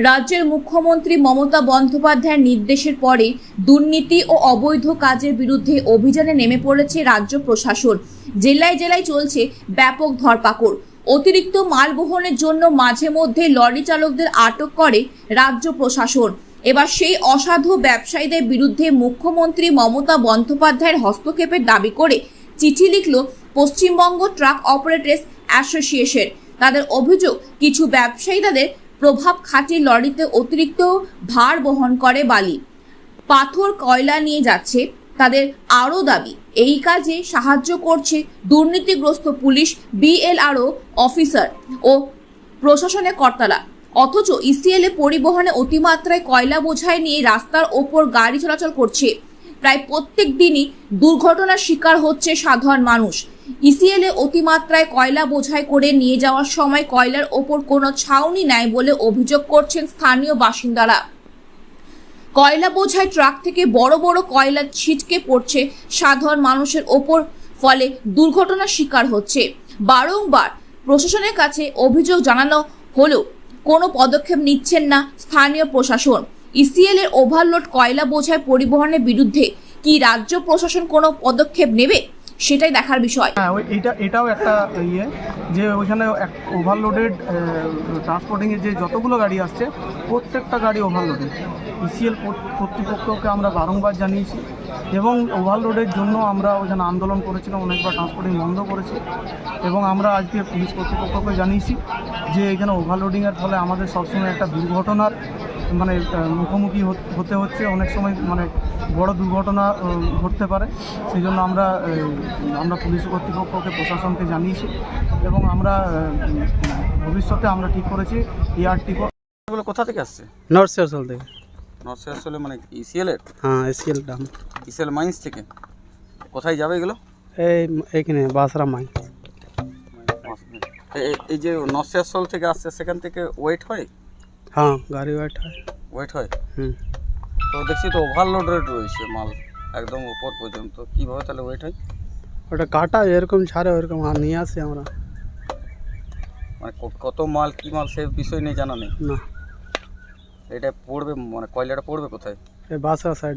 রাজ্যের মুখ্যমন্ত্রী মমতা বন্দ্যোপাধ্যায়ের নির্দেশের পরে দুর্নীতি ও অবৈধ কাজের বিরুদ্ধে অভিযানে নেমে পড়েছে রাজ্য প্রশাসন। জেলায় জেলায় চলছে ব্যাপক ধরপাকড়। অতিরিক্ত মাল বহনের জন্য মাঝে মধ্যে লরি চালকদের আটক করে রাজ্য প্রশাসন। এবার সেই অসাধু ব্যবসায়ীদের বিরুদ্ধে মুখ্যমন্ত্রী মমতা বন্দ্যোপাধ্যায়ের হস্তক্ষেপের দাবি করে চিঠি লিখল পশ্চিমবঙ্গ ট্রাক অপারেটার্স অ্যাসোসিয়েশন। তাদের অভিযোগ, কিছু ব্যবসায়ী তাদের প্রভাব খাটিয়ে লরিতে অতিরিক্ত ভার বহন করে বালি। পাথর, কয়লা নিয়ে যাচ্ছে তাদের আরও দাবি। এই কাজে সাহায্য করছে দুর্নীতিগ্রস্ত পুলিশ, বিএলআরও অফিসার ও প্রশাসনের কর্তারা। অথচ ইসিএলে পরিবহনে অতিমাত্রায় কয়লা বোঝাই নিয়ে রাস্তার ওপর গাড়ি চলাচল করছে। প্রায় প্রত্যেক দিনই দুর্ঘটনার শিকার হচ্ছে সাধারণ মানুষ। ইসিএলে অতিমাত্রায় কয়লা বোঝাই করে নিয়ে যাওয়ার সময় কয়লার ওপর কোনো ছাউনি নেয় বলে অভিযোগ করছেন স্থানীয় বাসিন্দারা। কয়লা বোঝাই ট্রাক থেকে বড় বড় কয়লা ছিটকে পড়ছে সাধারণ মানুষের ওপর, ফলে দুর্ঘটনার শিকার হচ্ছে। বারংবার প্রশাসনের কাছে অভিযোগ জানানো হলেও কোনো পদক্ষেপ নিচ্ছেন না স্থানীয় প্রশাসন। ইসিএল এর ওভারলোড কয়লা বোঝাই পরিবহনের বিরুদ্ধে কি রাজ্য প্রশাসন কোনো পদক্ষেপ নেবে? সেটাই দেখার বিষয়। হ্যাঁ এইটা, এটাও একটা ইয়ে যে ওইখানে ওভারলোডেড ট্রান্সপোর্টিংয়ের যে যতগুলো গাড়ি আসছে, প্রত্যেকটা গাড়ি ওভারলোডেড ইসিএল কর্তৃপক্ষকে আমরা বারংবার জানিয়েছি এবং ওভারলোডের জন্য আমরা ওইখানে আন্দোলন করেছিলাম, অনেকবার ট্রান্সপোর্টিং বন্ধ করেছি এবং আমরা আজকে পুলিশ কর্তৃপক্ষকে জানিয়েছি যে এখানে ওভারলোডিংয়ের ফলে আমাদের সবসময় একটা দুর্ঘটনার মানে মুখোমুখি হতে হচ্ছে। অনেক সময় মানে বড় দুর্ঘটনা ঘটতে পারে। সেই জন্য আমরা আমরা পুলিশ কর্তৃপক্ষকে প্রশাসনকে জানিয়েছি এবং আমরা ভবিষ্যতে আমরা ঠিক করেছি এআরটি এগুলো কোথা থেকে আসছে? নর্থ থেকে। নর্থ মানে ইসিএল এর? হ্যাঁ এসিএল ডাম ইসিএল মাইন্স থেকে? কোথায় যাবে এগুলো? এই এইখানে বাসরা মাই এ- এ- এই যে নর্থ থেকে আসছে সেখান থেকে ওয়েট হয়? হ্যাঁ গাড়ি ওয়েট হয়। ওয়েট হয়? হুম। তো দেখছি তো ওভারলোড রেট রয়েছে মাল একদম উপর পর্যন্ত। কীভাবে তাহলে ওয়েট হয়? ওটা কাটা এরকম ছাড়ে ওরকম আর নিয়ে আসি আমরা। মানে কত মাল কী মাল সে বিষয় নিয়ে জানা নেই। না। এটা পড়বে মানে কয়লাটা পড়বে কোথায়? এই বাসা সাইড